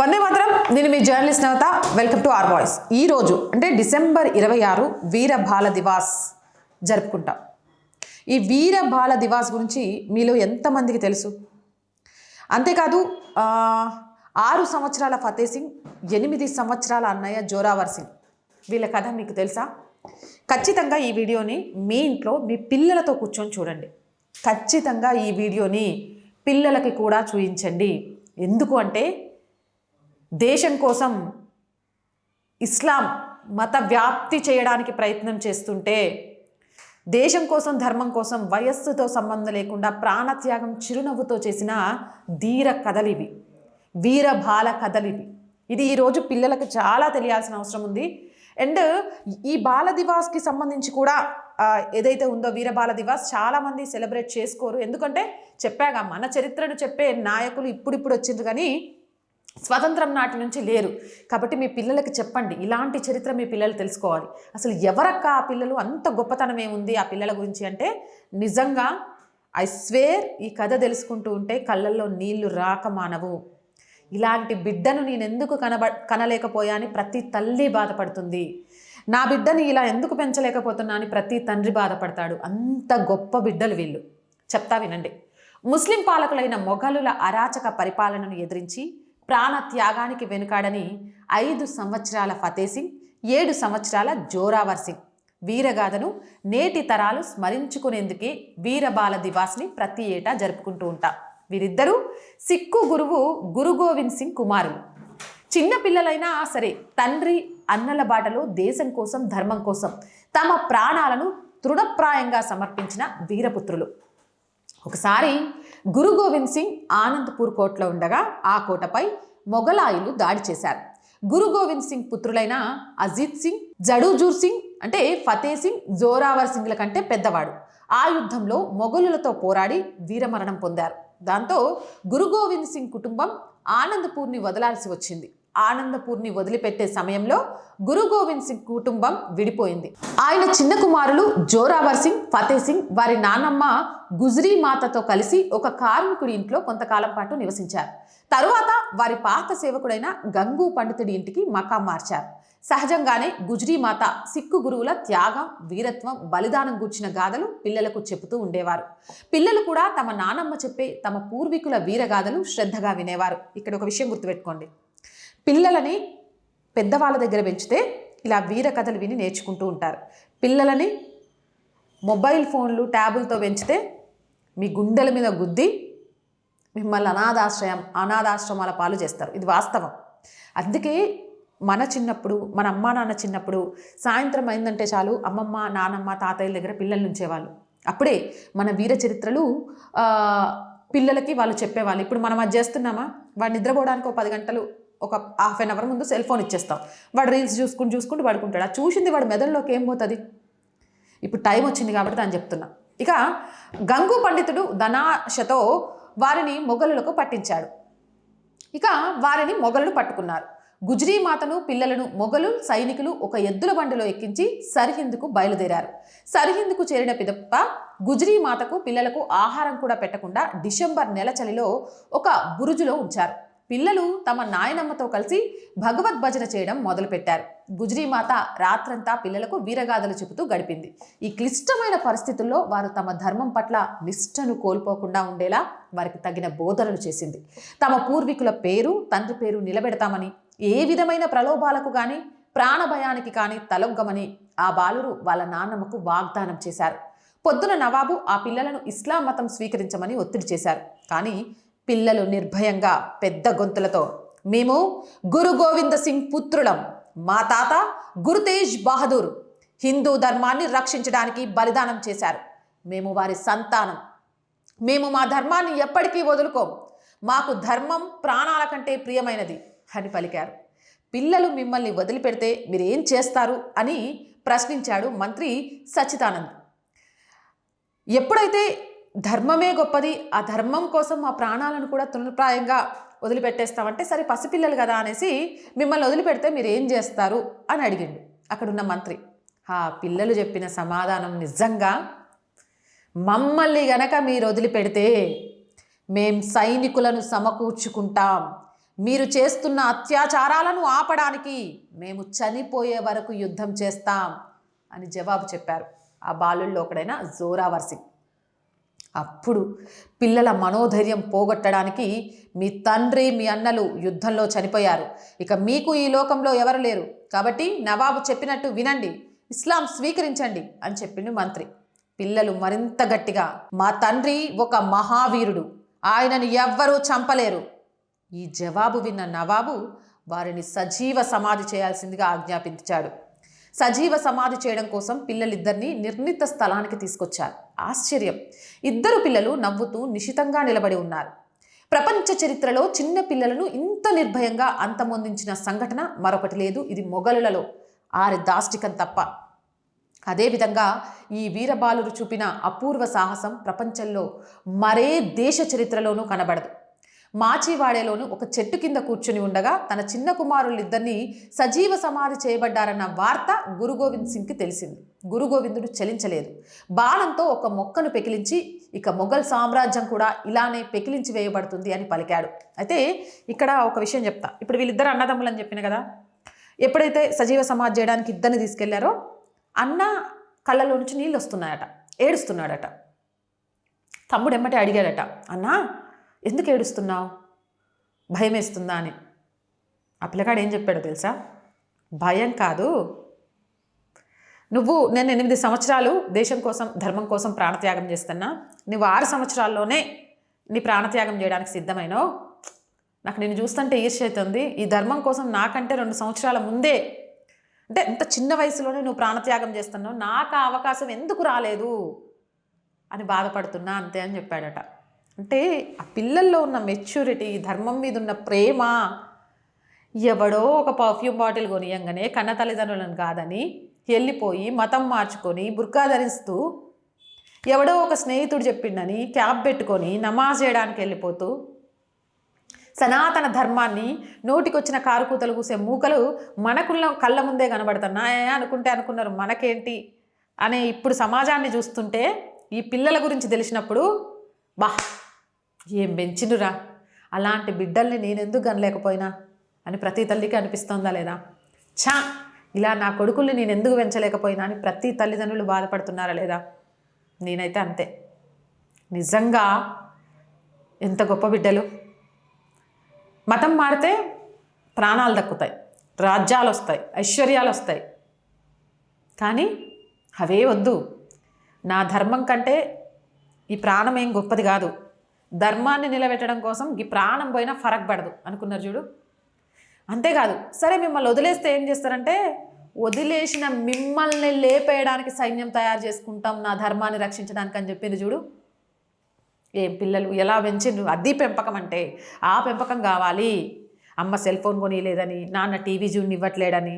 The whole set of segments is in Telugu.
వందే మాత్రం. నేను మీ journalist Navatha. Welcome to R voice ఈరోజు అంటే డిసెంబర్ ఇరవై ఆరు వీర బాల దివాస్ జరుపుకుంటాం. ఈ వీర బాల దివాస్ గురించి మీలో ఎంతమందికి తెలుసు? అంతేకాదు ఆరు సంవత్సరాల ఫతే సింగ్ ఎనిమిది సంవత్సరాల అన్నయ్య జోరావర్ సింగ్. వీళ్ళ కథ మీకు తెలుసా? ఖచ్చితంగా ఈ వీడియోని మీ ఇంట్లో మీ పిల్లలతో కూర్చొని చూడండి. ఖచ్చితంగా ఈ వీడియోని పిల్లలకి కూడా చూపించండి ఎందుకు అంటే దేశం కోసం ఇస్లాం మత వ్యాప్తి చేయడానికి ప్రయత్నం చేస్తుంటే దేశం కోసం ధర్మం కోసం వయస్సుతో సంబంధం లేకుండా ప్రాణత్యాగం చిరునవ్వుతో చేసిన ధీర కథలివి వీర బాల కథలివి ఇది ఈరోజు పిల్లలకు చాలా తెలియాల్సిన అవసరం ఉంది. అండ్ ఈ బాల దివాస్కి సంబంధించి కూడా ఏదైతే ఉందో వీరబాల దివాస్ చాలామంది సెలబ్రేట్ చేసుకోరు. ఎందుకంటే చెప్పాగా మన చరిత్రను చెప్పే నాయకులు ఇప్పుడిప్పుడు వచ్చిండ్రు కానీ స్వతంత్రం నాటి నుంచి లేరు. కాబట్టి మీ పిల్లలకి చెప్పండి ఇలాంటి చరిత్ర మీ పిల్లలు తెలుసుకోవాలి. అసలు ఎవరక్క ఆ పిల్లలు? అంత గొప్పతనం ఏముంది ఆ పిల్లల గురించి అంటే నిజంగా ఐ స్వేర్ ఈ కథ తెలుసుకుంటూ ఉంటే కళ్ళల్లో నీళ్ళు రాక మానవు. ఇలాంటి బిడ్డను నేను ఎందుకు కనబ కనలేకపోయా అని ప్రతి తల్లి బాధపడుతుంది. నా బిడ్డని ఇలా ఎందుకు పెంచలేకపోతున్నా అని ప్రతి తండ్రి బాధపడతాడు. అంత గొప్ప బిడ్డలు వీళ్ళు. చెప్తా వినండి. ముస్లిం పాలకులైన మొఘలుల అరాచక పరిపాలనను ఎదిరించి ప్రాణ త్యాగానికి వెనుకాడని ఐదు సంవత్సరాల ఫతేసింగ్ ఏడు సంవత్సరాల జోరావర్ సింగ్. వీరగాథను నేటి తరాలు స్మరించుకునేందుకే వీరబాల దివాస్ని ప్రతి ఏటా జరుపుకుంటూ ఉంటాం. వీరిద్దరూ సిక్కు గురువు గురు గోవింద్ సింగ్ కుమారులు. చిన్నపిల్లలైనా సరే తండ్రి అన్నల బాటలో దేశం కోసం ధర్మం కోసం తమ ప్రాణాలను తృఢప్రాయంగా సమర్పించిన వీరపుత్రులు. ఒకసారి గురు గోవింద్ సింగ్ ఆనంద్పూర్ కోటలో ఉండగా ఆ కోటపై మొఘలాయులు దాడి చేశారు. గురు గోవింద్ సింగ్ పుత్రులైన అజిత్ సింగ్ జడూజూర్ సింగ్ అంటే ఫతే సింగ్ జోరావర్ సింగ్ల కంటే పెద్దవాడు. ఆ యుద్ధంలో మొఘలులతో పోరాడి వీరమరణం పొందారు. దాంతో గురు గోవింద్ సింగ్ కుటుంబం ఆనందపూర్ని వదలాల్సి వచ్చింది. ఆనందపూర్ని వదిలిపెట్టే సమయంలో గురు గోవింద్ సింగ్ కుటుంబం విడిపోయింది. ఆయన చిన్న కుమారులు జోరావర్ సింగ్ ఫతే సింగ్ వారి నానమ్మ గుజరీ మాతతో కలిసి ఒక కార్మికుడి ఇంట్లో కొంతకాలం పాటు నివసించారు. తరువాత వారి పాత సేవకుడైన గంగు పండితుడి ఇంటికి మకాం మార్చారు. సహజంగానే గుజరీ మాత సిక్కు గురువుల త్యాగం వీరత్వం బలిదానం గూర్చిన గాథలు పిల్లలకు చెబుతూ ఉండేవారు. పిల్లలు కూడా తమ నానమ్మ చెప్పే తమ పూర్వీకుల వీరగాథలు శ్రద్ధగా వినేవారు. ఇక్కడ ఒక విషయం గుర్తుపెట్టుకోండి. పిల్లలని పెద్దవాళ్ళ దగ్గర పెంచితే ఇలా వీర కథలు విని నేర్చుకుంటూ ఉంటారు. పిల్లలని మొబైల్ ఫోన్లు ట్యాబులతో పెంచితే మీ గుండెల మీద గుద్ది మిమ్మల్ని అనాథాశ్రయం అనాథాశ్రమాల పాలు చేస్తారు. ఇది వాస్తవం. అందుకే మన చిన్నప్పుడు మన అమ్మ నాన్న చిన్నప్పుడు సాయంత్రం అయిందంటే చాలు అమ్మమ్మ నానమ్మ తాతయ్యల దగ్గర పిల్లల్ని ఉంచేవాళ్ళు. అప్పుడే మన వీర చరిత్రలు పిల్లలకి వాళ్ళు చెప్పేవాళ్ళు. ఇప్పుడు మనం అది చేస్తున్నామా? వాడు నిద్రపోవడానికి ఒక పది గంటలు ఒక హాఫ్ అన్ అవర్ ముందు సెల్ ఫోన్ ఇచ్చేస్తాం. వాడు రీల్స్ చూసుకుంటూ చూసుకుంటూ పడుకుంటాడు. ఆ చూసింది వాడు మెదడులోకి ఏం పోతుంది? ఇప్పుడు టైం వచ్చింది కాబట్టి దాన్ని చెప్తున్నా. ఇక గంగు పండితుడు ధనాశతో వారిని మొఘలులకు పట్టించాడు. ఇక వారిని మొఘలులు పట్టుకున్నారు. గుజరీ మాతను పిల్లలను మొఘలు సైనికులు ఒక ఎద్దుల బండిలో ఎక్కించి సరిహిందుకు బయలుదేరారు. సరిహిందుకు చేరిన పిదప్ప గుజరీ మాతకు పిల్లలకు ఆహారం కూడా పెట్టకుండా డిసెంబర్ నెల చలిలో ఒక బురుజులో ఉంచారు. పిల్లలు తమ నాయనమ్మతో కలిసి భగవద్ భజన చేయడం మొదలుపెట్టారు. గుజరీమాత రాత్రంతా పిల్లలకు వీరగాథలు చెబుతూ గడిపింది. ఈ క్లిష్టమైన పరిస్థితుల్లో వారు తమ ధర్మం పట్ల నిష్టను కోల్పోకుండా ఉండేలా వారికి తగిన బోధనలు చేసింది. తమ పూర్వీకుల పేరు తండ్రి పేరు నిలబెడతామని ఏ విధమైన ప్రలోభాలకు కానీ ప్రాణభయానికి కానీ తలొగ్గమని ఆ బాలురు వాళ్ళ నాన్నమ్మకు వాగ్దానం చేశారు. పొద్దున నవాబు ఆ పిల్లలను ఇస్లాం మతం స్వీకరించమని ఒత్తిడి చేశారు. కానీ పిల్లలు నిర్భయంగా పెద్ద గొంతులతో మేము గురు గోవింద సింగ్ పుత్రులం. మా తాత గురుతేజ్ బహదూర్ హిందూ ధర్మాన్ని రక్షించడానికి బలిదానం చేశారు. మేము వారి సంతానం. మేము మా ధర్మాన్ని ఎప్పటికీ వదులుకోం. మాకు ధర్మం ప్రాణాల కంటే ప్రియమైనది అని పలికారు. పిల్లలు మిమ్మల్ని వదిలిపెడితే మీరేం చేస్తారు? అని ప్రశ్నించాడు మంత్రి సచ్చిదానంద్. ఎప్పుడైతే ధర్మమే గొప్పది ఆ ధర్మం కోసం మా ప్రాణాలను కూడా తృణప్రాయంగా వదిలిపెట్టేస్తామంటే సరే పసిపిల్లలు కదా అనేసి మిమ్మల్ని వదిలిపెడితే మీరు ఏం చేస్తారు అని అడిగిండు. అక్కడున్న మంత్రి ఆ పిల్లలు చెప్పిన సమాధానం నిజంగా? మమ్మల్ని గనక మీరు వదిలిపెడితే మేం సైనికులను సమకూర్చుకుంటాం. మీరు చేస్తున్న అత్యాచారాలను ఆపడానికి మేము చనిపోయే వరకు యుద్ధం చేస్తాం అని జవాబు చెప్పారు. ఆ బాలుల్లో ఒకడైన జోరావర్ సింగ్. అప్పుడు పిల్లల మనోధైర్యం పోగొట్టడానికి మీ తండ్రి మీ అన్నలు యుద్ధంలో చనిపోయారు. ఇక మీకు ఈ లోకంలో ఎవరు లేరు. కాబట్టి నవాబు చెప్పినట్టు వినండి. ఇస్లాం స్వీకరించండి అని చెప్పిండు మంత్రి. పిల్లలు మరింత గట్టిగా మా తండ్రి ఒక మహావీరుడు. ఆయనను ఎవ్వరూ చంపలేరు. ఈ జవాబు విన్న నవాబు వారిని సజీవ సమాధి చేయాల్సిందిగా ఆజ్ఞాపించాడు. సజీవ సమాధి చేయడం కోసం పిల్లలిద్దరిని నిర్ణీత స్థలానికి తీసుకొచ్చారు. ఆశ్చర్యం. ఇద్దరు పిల్లలు నవ్వుతూ నిశితంగా నిలబడి ఉన్నారు. ప్రపంచ చరిత్రలో చిన్న పిల్లలను ఇంత నిర్భయంగా అంతమొందించిన సంఘటన మరొకటి లేదు. ఇది మొఘలులలో ఆరి దాష్టికం తప్ప. అదేవిధంగా ఈ వీరబాలురు చూపిన అపూర్వ సాహసం ప్రపంచంలో మరే దేశ చరిత్రలోనూ కనబడదు. మాచివాడేలోను ఒక చెట్టు కింద కూర్చుని ఉండగా తన చిన్న కుమారులిద్దరినీ సజీవ సమాధి చేయబడ్డారన్న వార్త గురు గోవింద్ సింగ్కి తెలిసింది. గురు గోవిందుడు చలించలేదు. బాణంతో ఒక మొక్కను పెకిలించి ఇక మొఘల్ సామ్రాజ్యం కూడా ఇలానే పెకిలించి వేయబడుతుంది అని పలికాడు. అయితే ఇక్కడ ఒక విషయం చెప్తా. ఇప్పుడు వీళ్ళిద్దరు అన్నదమ్ములు అని చెప్పిన కదా ఎప్పుడైతే సజీవ సమాధి చేయడానికి ఇద్దరిని తీసుకెళ్ళారో అన్న కళ్ళలో నుంచి నీళ్ళు వస్తున్నాయట ఏడుస్తున్నాడట. తమ్ముడు ఎమ్మటే అడిగాడట అన్నా ఎందుకు ఏడుస్తున్నావు? భయం వేస్తుందా అని. ఆ పిల్లగాడు ఏం చెప్పాడో తెలుసా? భయం కాదు. నువ్వు నేను ఎనిమిది సంవత్సరాలు దేశం కోసం ధర్మం కోసం ప్రాణత్యాగం చేస్తున్నా. నువ్వు ఆరు సంవత్సరాల్లోనే నీ ప్రాణత్యాగం చేయడానికి సిద్ధమైనో నాకు నేను చూస్తుంటే ఈర్ష్య అవుతుంది. ఈ ధర్మం కోసం నాకంటే రెండు సంవత్సరాల ముందే అంటే ఇంత చిన్న వయసులోనే నువ్వు ప్రాణత్యాగం చేస్తున్నావు. నాకు ఆ అవకాశం ఎందుకు రాలేదు? అని బాధపడుతున్నా అంతే అని చెప్పాడట. అంటే ఆ పిల్లల్లో ఉన్న మెచ్యూరిటీ ధర్మం మీద ఉన్న ప్రేమ ఎవడో ఒక పర్ఫ్యూమ్ బాటిల్ కొనియంగానే కన్న తల్లిదండ్రులను కాదని వెళ్ళిపోయి మతం మార్చుకొని బుర్కా ధరిస్తూ ఎవడో ఒక స్నేహితుడు చెప్పిండని క్యాబ్ పెట్టుకొని నమాజ్ చేయడానికి వెళ్ళిపోతూ సనాతన ధర్మాన్ని నోటికొచ్చిన కారుకూతలు కూసే మూకలు మనకున్న కళ్ళ ముందే కనబడుతున్నాయా అనుకుంటే అనుకున్నారు మనకేంటి అనే ఇప్పుడు సమాజాన్ని చూస్తుంటే ఈ పిల్లల గురించి తెలిసినప్పుడు బా ఏం పెంచినురా అలాంటి బిడ్డల్ని నేనెందుకు కనలేకపోయినా? అని ప్రతి తల్లికి అనిపిస్తోందా లేదా? ఛా! ఇలా నా కొడుకుల్ని నేను ఎందుకు పెంచలేకపోయినా అని ప్రతి తల్లిదండ్రులు బాధపడుతున్నారా లేదా? నేనైతే అంతే. నిజంగా ఎంత గొప్ప బిడ్డలు. మతం మారితే ప్రాణాలు దక్కుతాయి. రాజ్యాలు వస్తాయి ఐశ్వర్యాలు వస్తాయి కానీ అవే వద్దు. నా ధర్మం కంటే ఈ ప్రాణం ఏం గొప్పది కాదు. ధర్మాన్ని నిలబెట్టడం కోసం ఈ ప్రాణం పోయినా ఫరక్ పడదు అనుకున్నారు చూడు? అంతేకాదు సరే మిమ్మల్ని వదిలేస్తే ఏం చేస్తారంటే వదిలేసిన మిమ్మల్ని లేపేయడానికి సైన్యం తయారు చేసుకుంటాం నా ధర్మాన్ని రక్షించడానికి అని చెప్పింది చూడు? ఏం పిల్లలు ఎలా పెంచిండ్రు? అది పెంపకం అంటే ఆ పెంపకం కావాలి. అమ్మ సెల్ ఫోన్ కొనియలేదని నాన్న టీవీ జూన్ ఇవ్వట్లేడని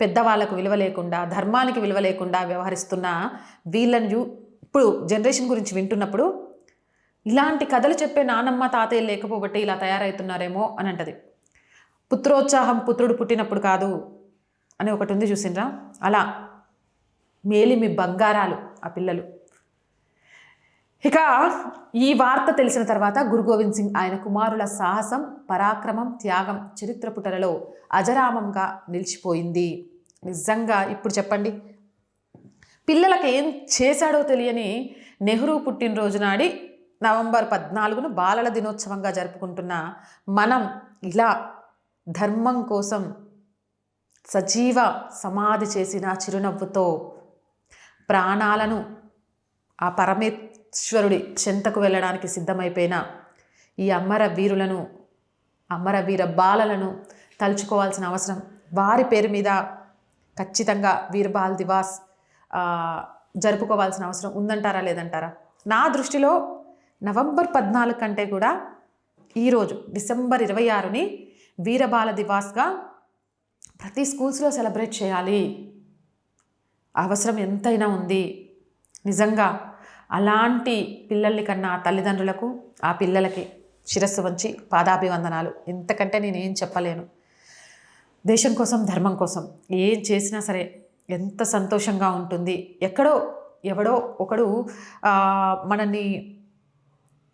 పెద్దవాళ్ళకు విలువ లేకుండా ధర్మానికి విలువ లేకుండా వ్యవహరిస్తున్న వీళ్ళని ఇప్పుడు జనరేషన్ గురించి వింటున్నప్పుడు ఇలాంటి కథలు చెప్పే నానమ్మ తాతయ్య లేకపోబట్టి ఇలా తయారవుతున్నారేమో అని అంటది. పుత్రోత్సాహం పుత్రుడు పుట్టినప్పుడు కాదు అని ఒకటి ఉంది చూసిండ్రా? అలా మేలిమి బంగారాలు ఆ పిల్లలు. ఇక ఈ వార్త తెలిసిన తర్వాత గురు గోవింద్ సింగ్ ఆయన కుమారుల సాహసం పరాక్రమం త్యాగం చరిత్ర పుటలలో అజరామంగా నిలిచిపోయింది. నిజంగా ఇప్పుడు చెప్పండి. పిల్లలకు ఏం చేశాడో తెలియని నెహ్రూ పుట్టినరోజు నాడి నవంబర్ పద్నాలుగును బాలల దినోత్సవంగా జరుపుకుంటున్న మనం ఇలా ధర్మం కోసం సజీవ సమాధి చేసిన చిరునవ్వుతో ప్రాణాలను ఆ పరమేశ్వరుడి చెంతకు వెళ్ళడానికి సిద్ధమైపోయిన ఈ అమర వీరులను అమర వీర బాలలను తలుచుకోవాల్సిన అవసరం. వారి పేరు మీద ఖచ్చితంగా వీర్బాల్ దివాస్ జరుపుకోవాల్సిన అవసరం ఉందంటారా లేదంటారా? నా దృష్టిలో నవంబర్ పద్నాలుగు కంటే కూడా ఈరోజు డిసెంబర్ ఇరవై ఆరుని వీరబాల దివాస్గా ప్రతి స్కూల్స్లో సెలబ్రేట్ చేయాలి. అవసరం ఎంతైనా ఉంది. నిజంగా అలాంటి పిల్లల్ని కన్నా తల్లిదండ్రులకు ఆ పిల్లలకి శిరస్సు వంచి పాదాభివందనాలు. ఇంతకంటే నేనేం చెప్పలేను. దేశం కోసం ధర్మం కోసం ఏం చేసినా సరే ఎంత సంతోషంగా ఉంటుంది. ఎక్కడో ఎవడో ఒకడు మనల్ని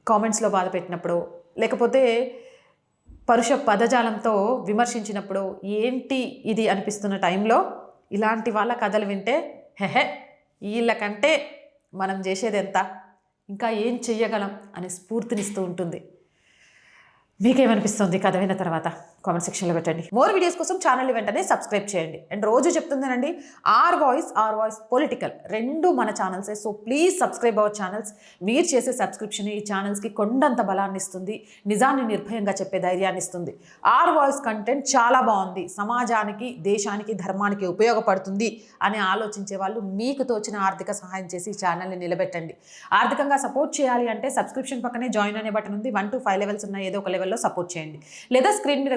కామెంట్స్లో బాధ పెట్టినప్పుడు లేకపోతే పరుష పదజాలంతో విమర్శించినప్పుడు ఏంటి ఇది అనిపిస్తున్న టైంలో ఇలాంటి వాళ్ళ కథలు వింటే హెహె వీళ్ళకంటే మనం చేసేది ఎంత? ఇంకా ఏం చెయ్యగలం? అనే స్ఫూర్తినిస్తూ ఉంటుంది. మీకేమనిపిస్తుంది కథ విన్న తర్వాత? కామెంట్ సెక్షన్లో పెట్టండి. మోర్ వీడియోస్ కోసం ఛానల్ వెంటనే సబ్స్క్రైబ్ చేయండి. అండ్ రోజు చెప్తుందేనండి R voice R voice political రెండు మన ఛానల్సే so please subscribe our channels మీరు చేసే సబ్స్క్రిప్షన్ ఈ ఛానల్స్కి కొండంత బలాన్ని ఇస్తుంది. నిజాన్ని నిర్భయంగా చెప్పే ధైర్యాన్ని ఇస్తుంది. ఆర్ వాయిస్ కంటెంట్ చాలా బాగుంది. సమాజానికి దేశానికి ధర్మానికి ఉపయోగపడుతుంది అని ఆలోచించే వాళ్ళు మీకు తోచిన ఆర్థిక సహాయం చేసి ఈ ఛానల్ని నిలబెట్టండి. ఆర్థికంగా సపోర్ట్ చేయాలి అంటే సబ్స్క్రిప్షన్ పక్కనే జాయిన్ అనే బటన్ ఉంది. వన్ టు ఫైవ్ లెవెల్స్ ఉన్న ఏదో ఒక లెవెల్లో సపోర్ట్ చేయండి. లేదా స్క్రీన్ మీద